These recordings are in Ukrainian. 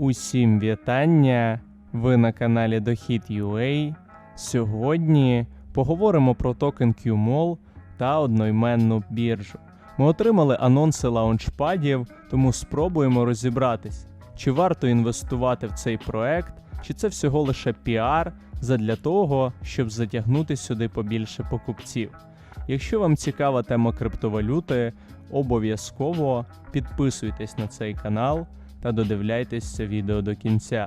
Усім вітання! Ви на каналі Дохід.ua. Сьогодні поговоримо про токен QMOL та одноіменну біржу. Ми отримали анонси лаунчпадів, тому спробуємо розібратись, чи варто інвестувати в цей проект, чи це всього лише піар задля того, щоб затягнути сюди побільше покупців. Якщо вам цікава тема криптовалюти, обов'язково підписуйтесь на цей канал та додивляйтесь це відео до кінця.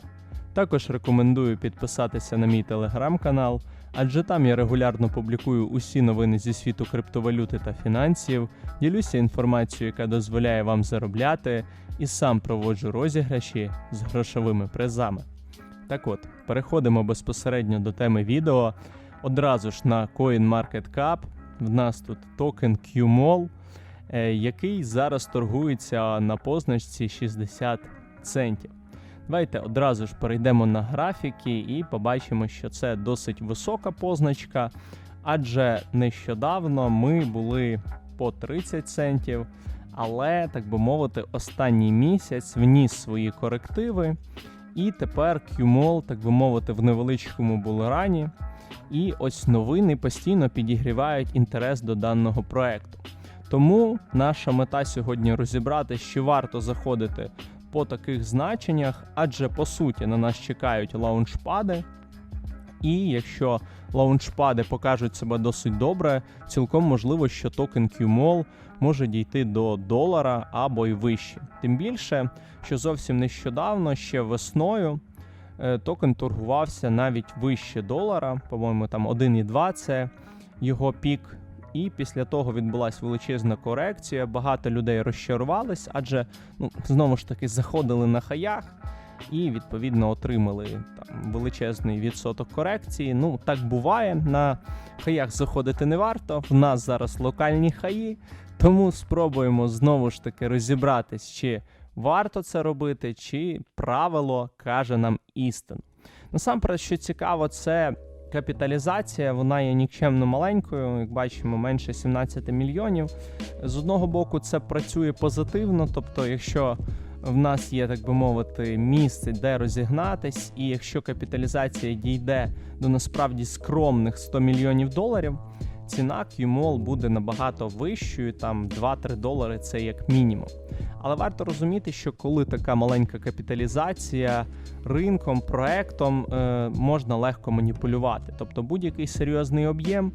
Також рекомендую підписатися на мій телеграм-канал, адже там я регулярно публікую усі новини зі світу криптовалюти та фінансів, ділюся інформацією, яка дозволяє вам заробляти, і сам проводжу розіграші з грошовими призами. Так от, переходимо безпосередньо до теми відео. Одразу ж на CoinMarketCap в нас тут токен QMOL, який зараз торгується на позначці 60 центів. Давайте одразу ж перейдемо на графіки і побачимо, що це досить висока позначка, адже нещодавно ми були по 30 центів, але, так би мовити, останній місяць вніс свої корективи, і тепер QMOL, так би мовити, в невеличкому булерані. І ось новини постійно підігрівають інтерес до даного проекту. Тому наша мета сьогодні розібрати, чи варто заходити по таких значеннях, адже по суті на нас чекають лаунчпади. І якщо лаунчпади покажуть себе досить добре, цілком можливо, що токен QMOL може дійти до долара або й вище. Тим більше, що зовсім нещодавно, ще весною, е, токен торгувався навіть вище долара, по-моєму, там 1,2 це його пік. І після того відбулася величезна корекція. Багато людей розчарувались, адже ну знову ж таки заходили на хаях і відповідно отримали там величезний відсоток корекції. Ну так буває. На хаях заходити не варто. В нас зараз локальні хаї, тому спробуємо знову ж таки розібратись, чи варто це робити, чи правило каже нам істину. Насамперед, що цікаво, це капіталізація, вона є нікчемно маленькою, як бачимо, менше 17 мільйонів. З одного боку, це працює позитивно, тобто, якщо в нас є, так би мовити, місце, де розігнатись, і якщо капіталізація дійде до насправді скромних 100 мільйонів доларів, ціна QMOL буде набагато вищою, там 2-3 долари це як мінімум. Але варто розуміти, що коли така маленька капіталізація ринком, проектом е, можна легко маніпулювати. Тобто будь-який серйозний об'єм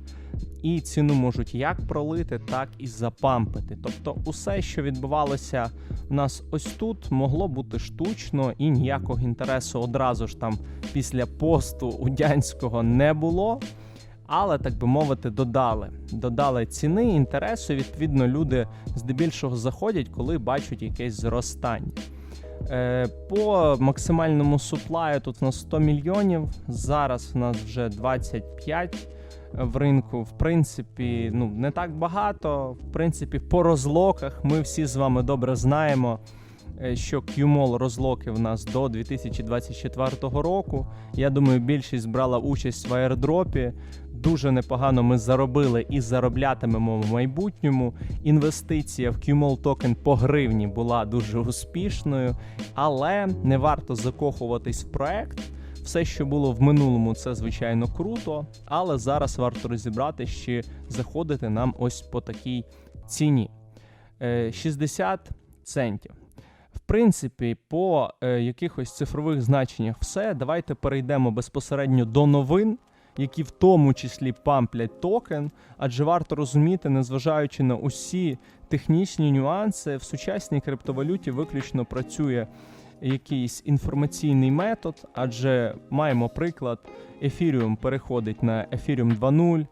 і ціну можуть як пролити, так і запампити. Тобто, усе, що відбувалося в нас ось тут, могло бути штучно і ніякого інтересу одразу ж там після посту удянського не було але так би мовити, додали. Додали ціни, інтересу. Відповідно, люди здебільшого заходять, коли бачать якесь зростання. Е, По максимальному суплаю тут на 100 мільйонів. Зараз в нас вже 25 в ринку. В принципі, ну не так багато. В принципі, по розлоках ми всі з вами добре знаємо. Е, що QMOL в нас до 2024 року. Я думаю, більшість брала участь в аірдропі. Дуже непогано ми заробили і зароблятимемо в майбутньому. Інвестиція в QMOL токен по гривні була дуже успішною, але не варто закохуватись в проект. Все, що було в минулому, це звичайно круто, але зараз варто розібрати, чи заходити нам ось по такій ціні. 60 е, центів. Принципі, по е, якихось цифрових значеннях все. Давайте перейдемо безпосередньо до новин які в тому числі памплять токен, адже варто розуміти, незважаючи на усі технічні нюанси, в сучасній криптовалюті виключно працює якийсь інформаційний метод, адже маємо приклад, Ефіріум переходить на Ethereum 2.0.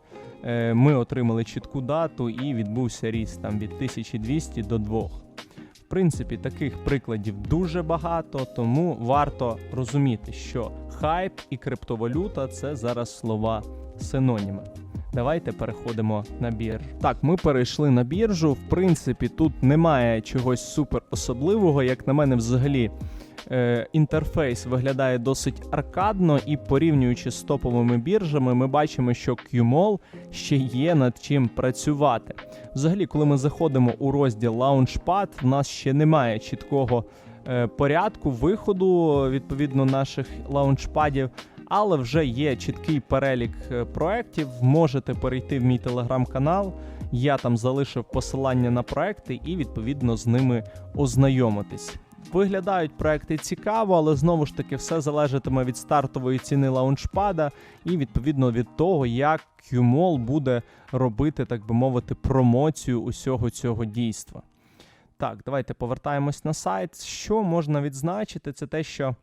Е, ми отримали чітку дату і відбувся ріст там від 1200 до 2 принципі, таких прикладів дуже багато, тому варто розуміти, що хайп і криптовалюта це зараз слова синоніми. Давайте переходимо на біржу. Так, ми перейшли на біржу. В принципі, тут немає чогось супер особливого. Як на мене, взагалі інтерфейс виглядає досить аркадно, і порівнюючи з топовими біржами, ми бачимо, що QMOL ще є над чим працювати. Взагалі, коли ми заходимо у розділ Launchpad, в нас ще немає чіткого е, порядку виходу відповідно наших лаунчпадів. Але вже є чіткий перелік е, проєктів. Можете перейти в мій телеграм-канал. Я там залишив посилання на проекти і відповідно з ними ознайомитись. Виглядають проекти цікаво, але знову ж таки все залежатиме від стартової ціни лаунчпада і відповідно від того, як QMOL буде робити, так би мовити, промоцію усього цього дійства. Так, давайте повертаємось на сайт. Що можна відзначити, це те, що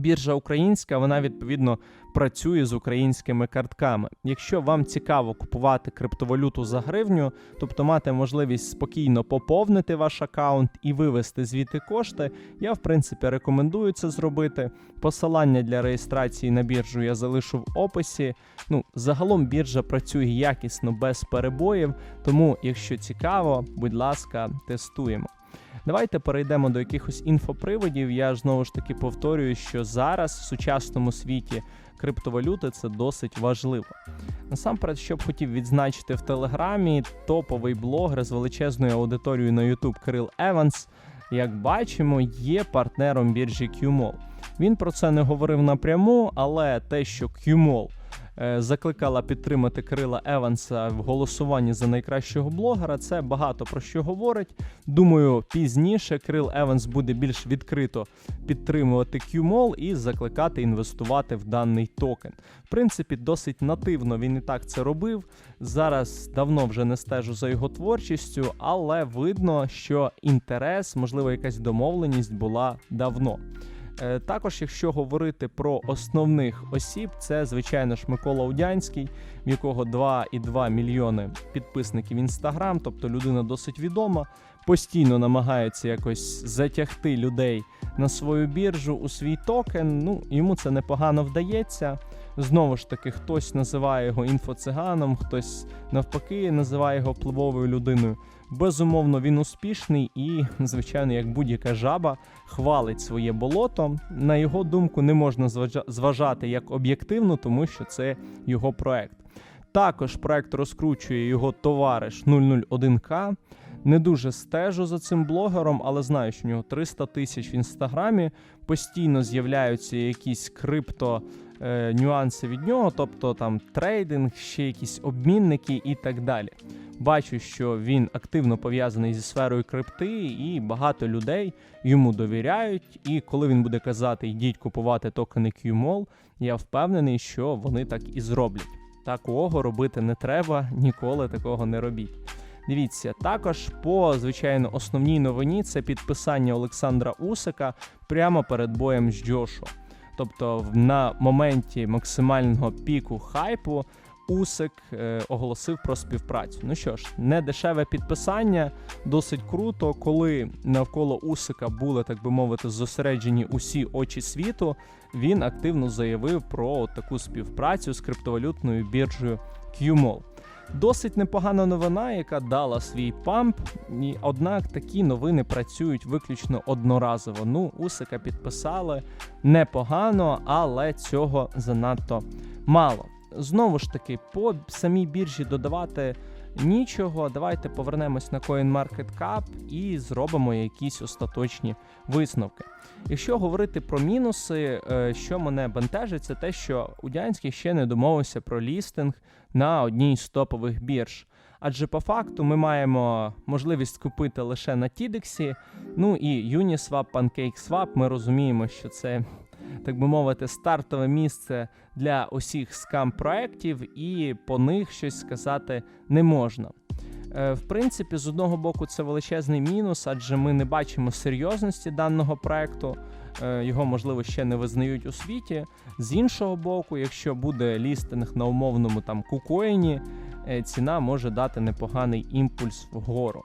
біржа українська, вона відповідно працює з українськими картками. Якщо вам цікаво купувати криптовалюту за гривню, тобто мати можливість спокійно поповнити ваш аккаунт і вивести звідти кошти, я в принципі рекомендую це зробити. Посилання для реєстрації на біржу я залишу в описі. Ну, загалом біржа працює якісно без перебоїв, тому, якщо цікаво, будь ласка, тестуємо. Давайте перейдемо до якихось інфоприводів. Я знову ж таки повторюю, що зараз в сучасному світі криптовалюти це досить важливо. Насамперед, що б хотів відзначити в Телеграмі, топовий блогер з величезною аудиторією на YouTube Кирил Еванс, як бачимо, є партнером біржі QMOL. Він про це не говорив напряму, але те, що QMOL закликала підтримати Кирила Еванса в голосуванні за найкращого блогера, це багато про що говорить. Думаю, пізніше Кирил Еванс буде більш відкрито підтримувати QMOL і закликати інвестувати в даний токен. В принципі, досить нативно він і так це робив. Зараз давно вже не стежу за його творчістю, але видно, що інтерес, можливо, якась домовленість була давно. Е, Також, якщо говорити про основних осіб, це звичайно ж Микола Удянський, в якого 2,2 мільйони підписників інстаграм, тобто людина досить відома, постійно намагається якось затягти людей на свою біржу у свій токен. Ну йому це непогано вдається. Знову ж таки, хтось називає його інфоциганом, хтось навпаки називає його впливовою людиною. Безумовно, він успішний і, звичайно, як будь-яка жаба, хвалить своє болото. На його думку, не можна зважати як об'єктивно, тому що це його проект. Також проект розкручує його товариш 001К. Не дуже стежу за цим блогером, але знаю, що в нього 300 тисяч в інстаграмі. Постійно з'являються якісь крипто е, нюанси від нього, тобто там трейдинг, ще якісь обмінники і так далі. Бачу, що він активно пов'язаний зі сферою крипти, і багато людей йому довіряють. І коли він буде казати йдіть купувати токени QMOL, я впевнений, що вони так і зроблять. Такого робити не треба, ніколи такого не робіть. Дивіться, також по звичайно основній новині це підписання Олександра Усика прямо перед боєм з Джошуа. Тобто, на моменті максимального піку хайпу Усик е, оголосив про співпрацю. Ну що ж, не дешеве підписання, досить круто, коли навколо Усика були, так би мовити, зосереджені усі очі світу. Він активно заявив про таку співпрацю з криптовалютною біржею QMOL. Досить непогана новина, яка дала свій памп, однак такі новини працюють виключно одноразово. Ну, Усика підписали непогано, але цього занадто мало. Знову ж таки, по самій біржі додавати нічого. Давайте повернемось на CoinMarketCap і зробимо якісь остаточні висновки. Якщо говорити про мінуси, е, що мене бентежить, це те, що Удянський ще не домовився про лістинг на одній з топових бірж. Адже по факту ми маємо можливість купити лише на Тідексі. Ну і Uniswap, PancakeSwap, ми розуміємо, що це, так би мовити, стартове місце для усіх скам-проєктів, і по них щось сказати не можна. Е, В принципі, з одного боку, це величезний мінус, адже ми не бачимо серйозності даного проекту. Е, Його, можливо, ще не визнають у світі. З іншого боку, якщо буде лістинг на умовному там кукоїні, е, ціна може дати непоганий імпульс вгору.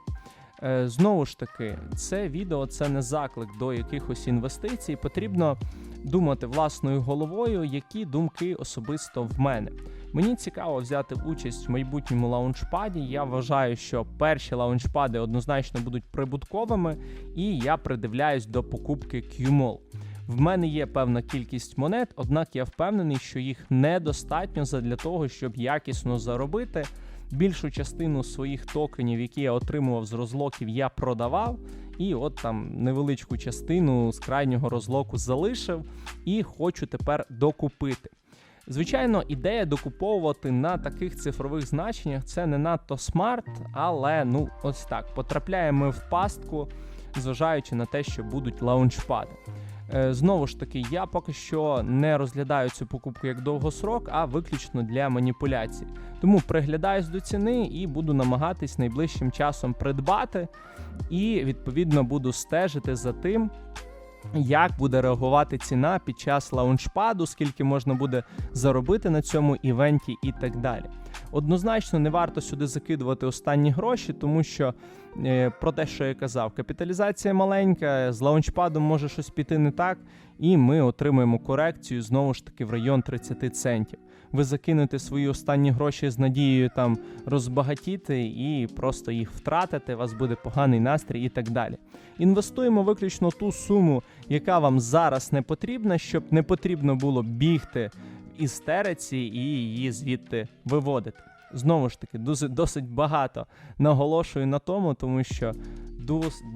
Е, Знову ж таки, це відео це не заклик до якихось інвестицій. Потрібно думати власною головою, які думки особисто в мене. Мені цікаво взяти участь в майбутньому лаунчпаді. Я вважаю, що перші лаунчпади однозначно будуть прибутковими, і я придивляюсь до покупки QMOL. В мене є певна кількість монет, однак я впевнений, що їх недостатньо для того, щоб якісно заробити. Більшу частину своїх токенів, які я отримував з розлоків, я продавав. І от там невеличку частину з крайнього розлоку залишив і хочу тепер докупити. Звичайно, ідея докуповувати на таких цифрових значеннях це не надто смарт, але ну ось так потрапляємо в пастку, зважаючи на те, що будуть лаунчпади. Е, Знову ж таки, я поки що не розглядаю цю покупку як довгосрок, а виключно для маніпуляцій. Тому приглядаюсь до ціни і буду намагатись найближчим часом придбати, і відповідно буду стежити за тим, як буде реагувати ціна під час лаунчпаду, скільки можна буде заробити на цьому івенті і так далі. Однозначно не варто сюди закидувати останні гроші, тому що е, про те, що я казав, капіталізація маленька, з лаунчпадом може щось піти не так, і ми отримуємо корекцію знову ж таки в район 30 центів. Ви закинете свої останні гроші з надією там розбагатіти і просто їх втратите, у вас буде поганий настрій і так далі. Інвестуємо виключно ту суму, яка вам зараз не потрібна, щоб не потрібно було бігти істериці і її звідти виводити. Знову ж таки, досить, багато наголошую на тому, тому що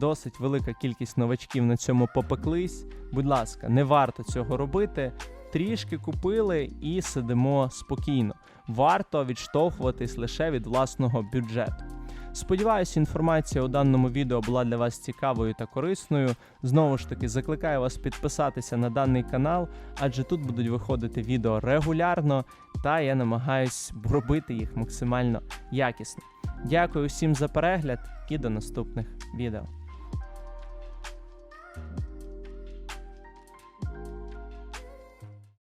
досить велика кількість новачків на цьому попеклись. Будь ласка, не варто цього робити. Трішки купили і сидимо спокійно. Варто відштовхуватись лише від власного бюджету. Сподіваюся, інформація у даному відео була для вас цікавою та корисною. Знову ж таки, закликаю вас підписатися на даний канал, адже тут будуть виходити відео регулярно, та я намагаюсь робити їх максимально якісно. Дякую всім за перегляд і до наступних відео.